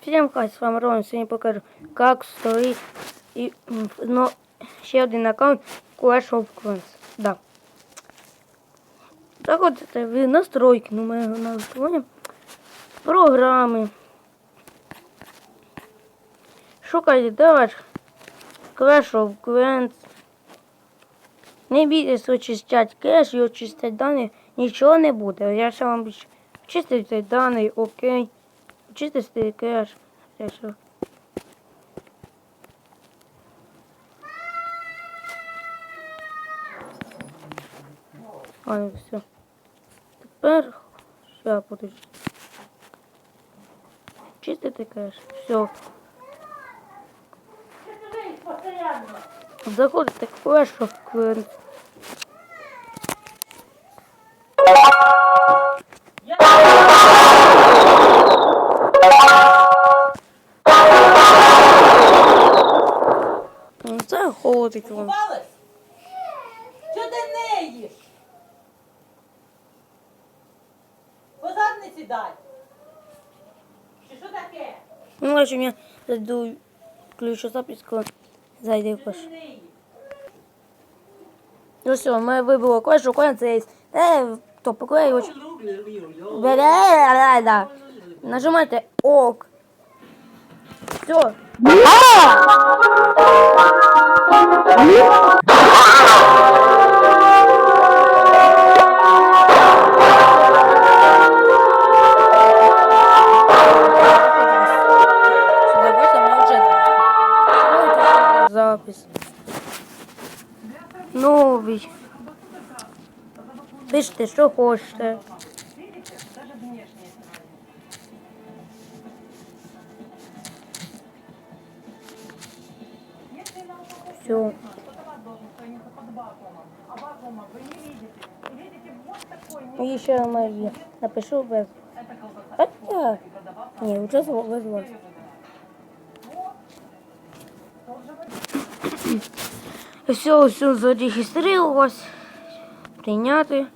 Всем хай, с вами Рон. Сегодня покажу, как стоит и, но, ще один аккаунт Clash of Clans. Да. Заходите в настройки, ну ми його налаштування, програми. Шукайте, де ваш Clash of Clans. Не бійтесь очищати кеш і очистити дані, нічого не буде. Я ще вам очистити дані, окей. Очистити кеш. Все. А, ну все. Тепер ще подожди. Чистити кеш. Все. Заходите в Clash Ну, Заходить вам. Купалась? Чого ти не їш? Позад не сідай. Чи що таке? Ну, а я зайду, включу записку, зайди в їш? Ну все, ми вибили Clash of Clans, це є. Е, хто поклеє очі? Бля-бля-бля-бля. Нажимайте ОК. Все. Запись. Новий. Пишите, що хочете. Все. И еще я напишу без. Хотя... Не, уже зв- без вас. Все, все зареєструвалось. Прийняти.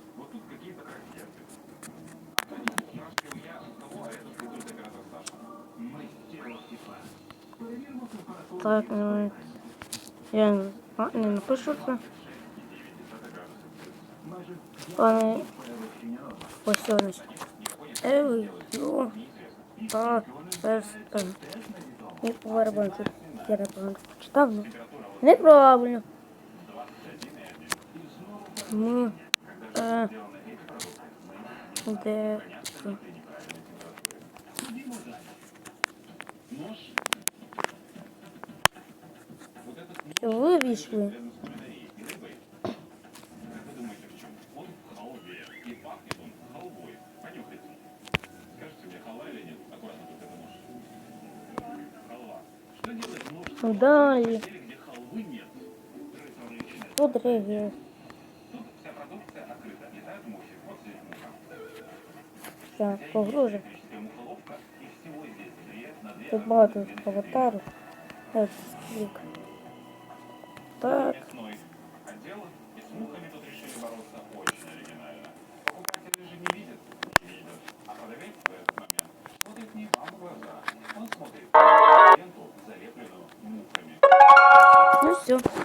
Так, ну, я не, а, не напишу це. Пане, ось все. Ей, ну, та, перстен. І повербан, тут я неправильно прочитав, ну. Неправильно. Ми, е, де, ви вийшли. Далі. Подрігес. Так, погружу. Тут багато аватарів. Так, клік. Так. Ну все.